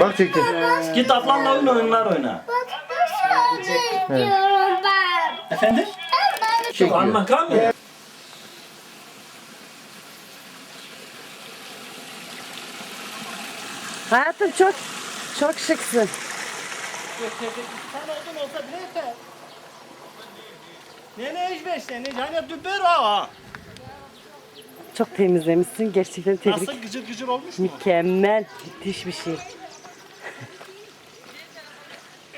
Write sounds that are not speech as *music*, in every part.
Bak çekti. Git ablanla oyun oyunlar oyna. diyorum ben. Efendim? Anla kan mı? Hayatım çok çok şıksın. Ne ne iş beşte ne hani. Çok temizlemişsin. Gerçekten tebrik. Nasıl gıcır gıcır olmuş mu? Mükemmel. Müthiş bir şey.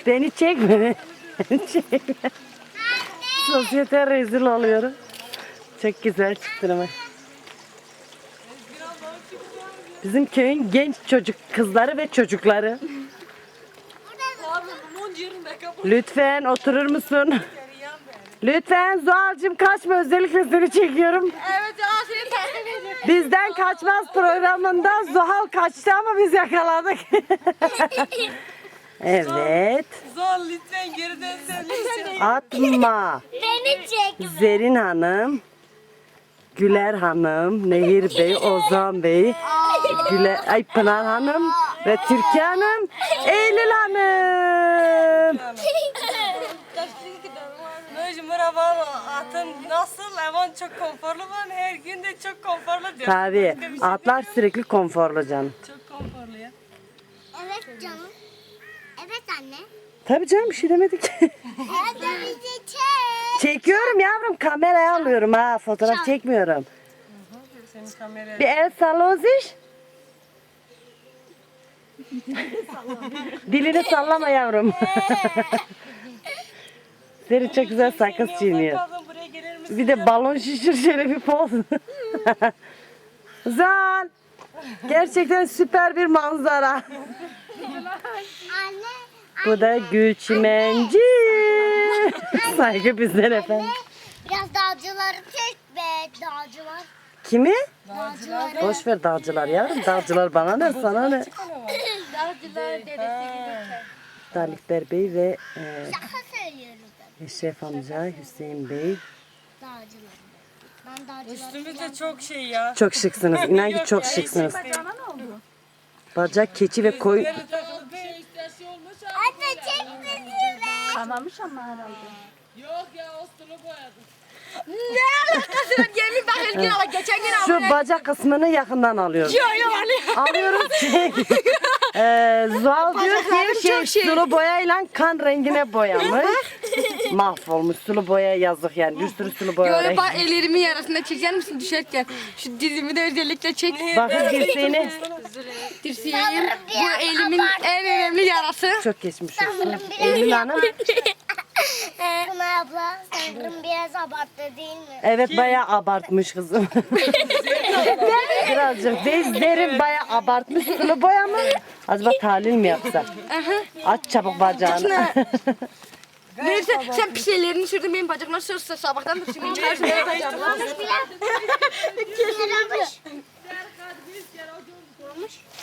Beni çekme. Beni çekme. Sosyete rezil oluyorum. Çok güzel çıktın ama. Bizim köyün genç çocuk kızları ve çocukları. Lütfen oturur musun? Lütfen Zuhal'cığım kaçma özellikle seni çekiyorum. Evet ya seni takip ediyorum. Bizden kaçmaz programında Zuhal kaçtı ama biz yakaladık. *laughs* evet. Zor lütfen geri dönsene lütfen. Atma. Beni çek. Zerin Hanım, Güler Hanım, Nehir Bey, Ozan Bey, Güler, ay Pınar Hanım ve Türkiye Hanım, Eylül Hanım. Nojum merhaba atın nasıl? Evan çok konforlu var. Her gün de çok konforlu diyor. Tabii şey atlar sürekli konforlu canım. Çok konforlu ya. Evet canım. Evet anne. Tabii canım bir şey demedik. Hadi *laughs* bizi çek. Çekiyorum yavrum kameraya alıyorum ha fotoğraf çekmiyorum. Senin kameraya. Bir el salla Oziş. Dilini sallama yavrum. *laughs* Seni çok güzel sakız çiğniyor. Pardon buraya gelir misin? Bir de balon şişir şöyle bir poz. Güzel. *laughs* Gerçekten süper bir manzara. Anne. Bu da Gülçimenci. Saygı bizden efendim. Biraz dağcıları çek be dağcılar. Kimi? Dağcıları. Boş ver dağcılar yavrum. Dağcılar bana ne sana ne? Dağcılar dedesi gibi. Talipler Bey ve e. Eşref amca Hüseyin Bey. Dağcılar. Ben. Üstümüz de çok şey ya. Çok şıksınız. İnan ki çok şıksınız. Bacak, keçi ve koyun. Anne çek bizi be. Ne alakası var? Gelin bak her gün ala geçen gün. Şu bacak kısmını yakından alıyoruz. Yok yok Ali. Alıyoruz ki. *laughs* Eee Zuhal diyor ki şey, sulu boyayla kan rengine boyamış. Mahvolmuş sulu boya yazık yani. Bir sürü sulu boya var. Böyle bak ellerimin yarasında çeker misin düşerken? Şu dizimi de özellikle çek. Bakın dirseğine Dirseğim. Bu elimin en önemli yarası. çok geçmiş olsun. Eylül Hanım. Pınar abla sanırım biraz abarttı değil mi? Evet bayağı abartmış kızım. *laughs* Birazcık değil derin bayağı abartmış sulu boya mı? Acaba tahlil mi yapsak? Aç çabuk bacağını. *laughs* Neyse sen pis ellerini sürdün benim bacaklar sürse sabahtan da şimdi çıkarsın.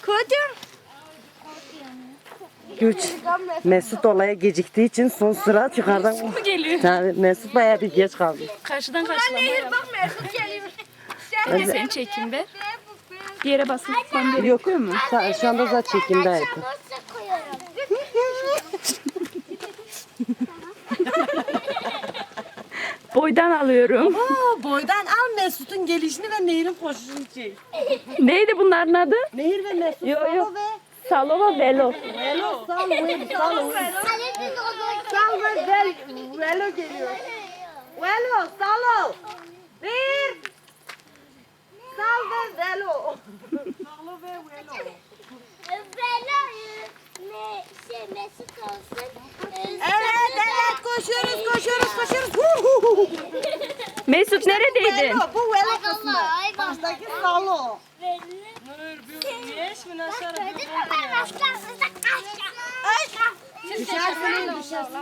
Koydum. Güç. Mesut olaya geciktiği için son sıra yukarıdan. Bu geliyor. Tabii Mesut bayağı bir geç kaldı. Karşıdan karşılama. Nehir bak Mesut geliyor. *laughs* Sen de sen çekin be. Bir yere basın. Yok mu? Şu anda zaten çekimdeydi. Nasıl Boydan alıyorum. boydan al Mesut'un gelişini ve Nehir'in koşuşunu çek. Neydi bunların adı? Nehir ve Mesut. Yok yok. Salova Velo. Velo sal ve sal ve Kalesiz olur. sal ve vel, velo geliyor. Velo salo. Bir. Sal ve velo. Veloyu ne şey Mesut olsun. Evet evet koşuyoruz koşuyoruz koşuyoruz. *laughs* Mesut neredeydin? Bu velo Ay kısmı. Baştaki salo. Düşersin düşersin.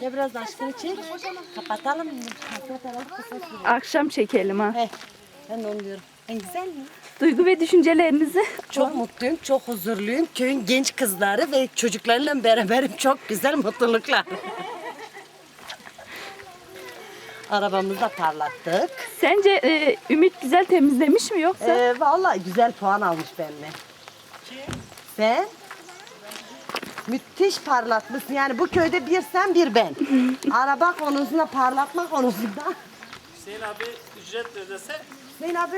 Ya biraz aşkını çek. Kapatalım mı? Kapatalım. Akşam çekelim ha. He. Ben de onu diyorum. En güzel mi? Duygu ve düşüncelerinizi. Çok mutluyum, çok huzurluyum. Köyün genç kızları ve çocuklarıyla beraberim. *laughs* Çok güzel mutluluklar. Arabamızı da parlattık. Sence e, Ümit güzel temizlemiş mi yoksa? Ee, vallahi güzel puan almış benimle. Kim? Sen müthiş parlatmışsın. Yani bu köyde bir sen bir ben. *laughs* Araba konusunda parlatma konusunda. Hüseyin abi ücret ödese Hüseyin abi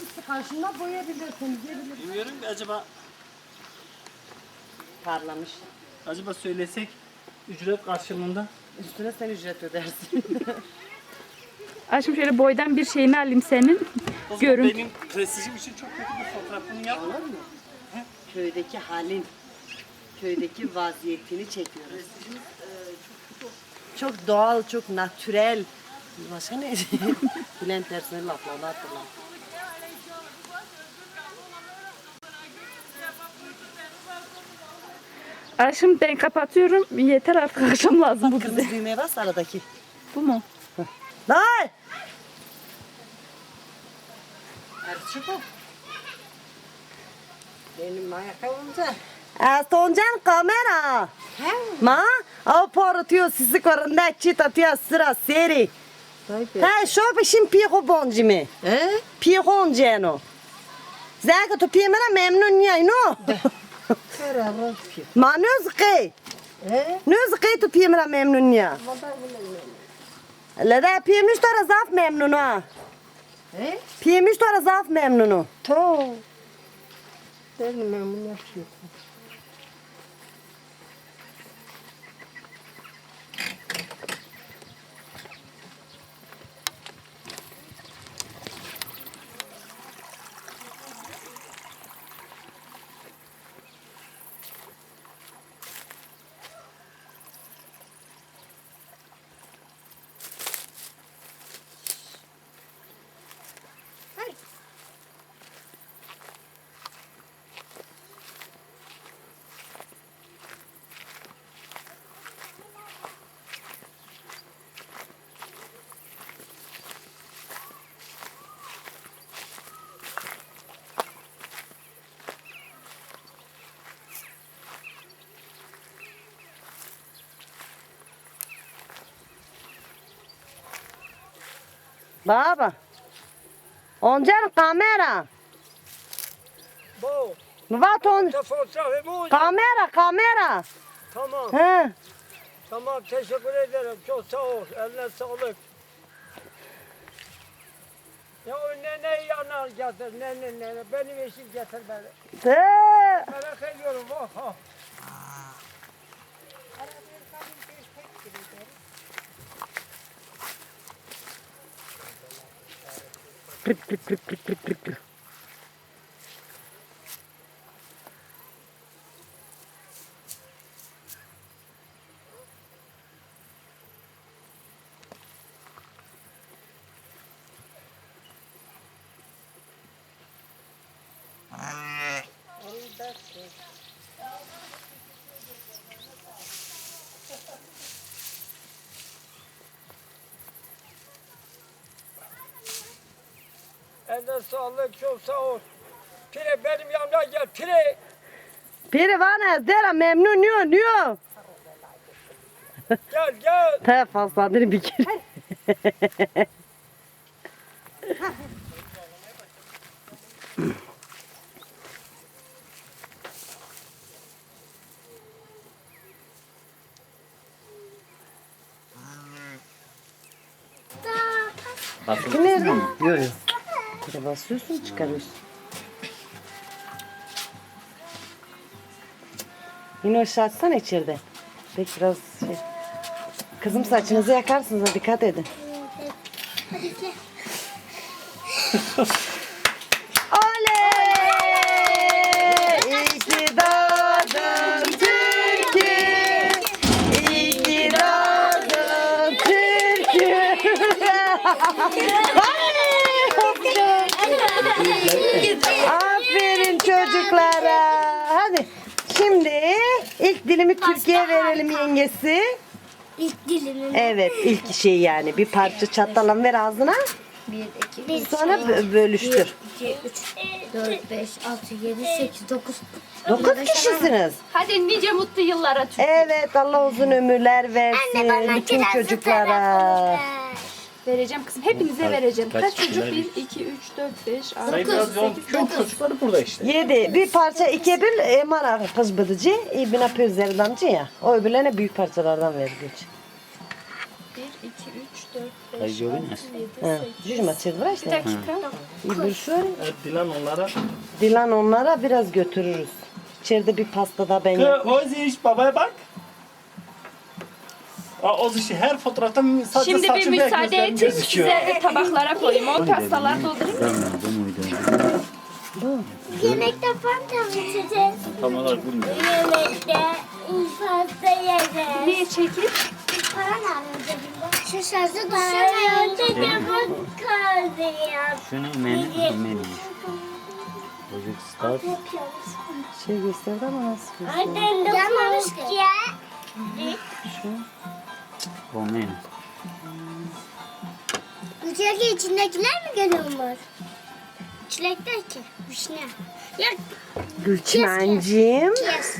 hiç karşında boyayabilirsin. bilmiyorum ki acaba Parlamış. acaba söylesek ücret karşılığında Üstüne sen ücret ödersin. *laughs* Aşkım şöyle boydan bir şeyini alayım senin. o zaman Görün. benim prestijim için çok kötü bir fotoğrafını yapma. Olur mu? Köydeki halin, köydeki vaziyetini çekiyoruz. Çok doğal, çok natürel. Başka ne? Bülent Ersoy'un laflarını hatırla. Aşkım ben kapatıyorum. Yeter artık akşam lazım bu bize. Kırmızı düğmeye bas aradaki. Bu mu? Lan! Erçik o. Benim ayakkabımda. Astoncan kamera. Ma, au portio sisi korunda çit atıyor sıra seri. Ha, şu peşin piho boncimi. He? Piho onceno. Zaka tu pimera memnun ya no. Kara rafki. *laughs* Ma nuzqi. He? Nuzqi tu pimera memnun ya. La da pimiş tora zaf memnun ha. He? Pimiş tora zaf memnunu. To. Benim memnun yapıyor. Baba. Oncan kamera. Bu Vat on kamera kamera. Tamam. He. Tamam teşekkür ederim. Çok sağ ol. Eline sağlık. Ya o nene yanar getir. Nene nene. Benim eşim getir beni. He. Merak ediyorum. Oh, oh. Kırk kırk kırk kırk kırk kırk Eline sağlık. Çok sağ ol. Pire benim yanıma gel. Pire. Piri bana dera memnun diyor diyor. Gel gel. Te fazladır bir kere. Şu nerede? Yok yok. De basıyorsun çıkarıyorsun. Yine aşağı açsana içeride. Peki biraz şey. Kızım saçınızı yakarsınız dikkat edin. İyi ki doğdun Türkiye. İyi ki doğdun Türkiye. Aferin çocuklara. Hadi. Şimdi dilimi Türkiye verelim yengesi. İlk dilimi. Evet ilk şey yani bir parça çatalan ver ağzına. 1, 2, 3, Sonra bö- bölüştür. 2, 3, 4, 5, 6, 7, 8, 9. Dokuz kişisiniz. Hadi nice mutlu yıllara Türk. Evet Allah uzun ömürler versin bütün çocuklara. Vereceğim kızım. Hepinize vereceğim. kaç Kaç çocuk? kişiler? 1, 2, 3, 4, 5, 6, Sayın 9, biraz yoğun. 8, Çok 9. çocukları burada işte. Yedi. Bir parça iki bil emara kız bıdıcı. İyi bin apı üzerinden ya. O öbürlerine büyük parçalardan ver güç. 1, 2, 3, 4, 5, Ay, 6, görün 7, Ha. 8. Cücma çizdir Bir işte. dakika. Bir şöyle. Evet, Dilan onlara. Dilan onlara biraz götürürüz. İçeride bir pasta da ben Kı, yapayım. o iş babaya bak. Aa, o işi her fotoğrafta sadece Şimdi bir ve müsaade edin gözüküyor. size tabaklara koyayım. O pastalar doldurayım. Yemekte fanta içeceğiz. Tam olarak bilmiyorum. Yemekte pasta yiyeceğiz. Niye çekil? Para nerede cebimde? Şu şarjı da kaldı ya. Şunu menü menü. Çocuk start. Şey gösterdi ama nasıl? Annem dokunmuş ki ya. O menü. Bu çilek içindekiler mi geliyorlar? Çilekler ki. Vişne. Ya Gülçimenciğim. yes.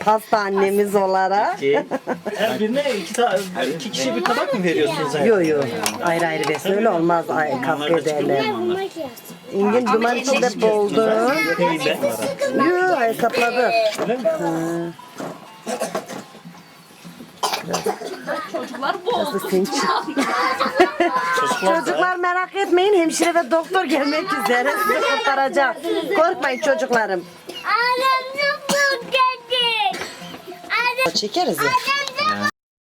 Pasta annemiz olarak. Her birine iki, ta- iki kişi bir tabak mı veriyorsunuz? yani? Yo yo. Ayrı ayrı versin. Öyle olmaz. Ay, kavga ederler. Bunlar yes. İngin duman içinde. Yo hesapladı. Çocuklar bol. Nasıl sen çık- Çocuklar da- Çocuklar merak etmeyin. Hemşire ve doktor gelmek üzere. Sizi kurtaracak. Korkmayın çocuklarım. Annem dedi? Annem Çekeriz ya.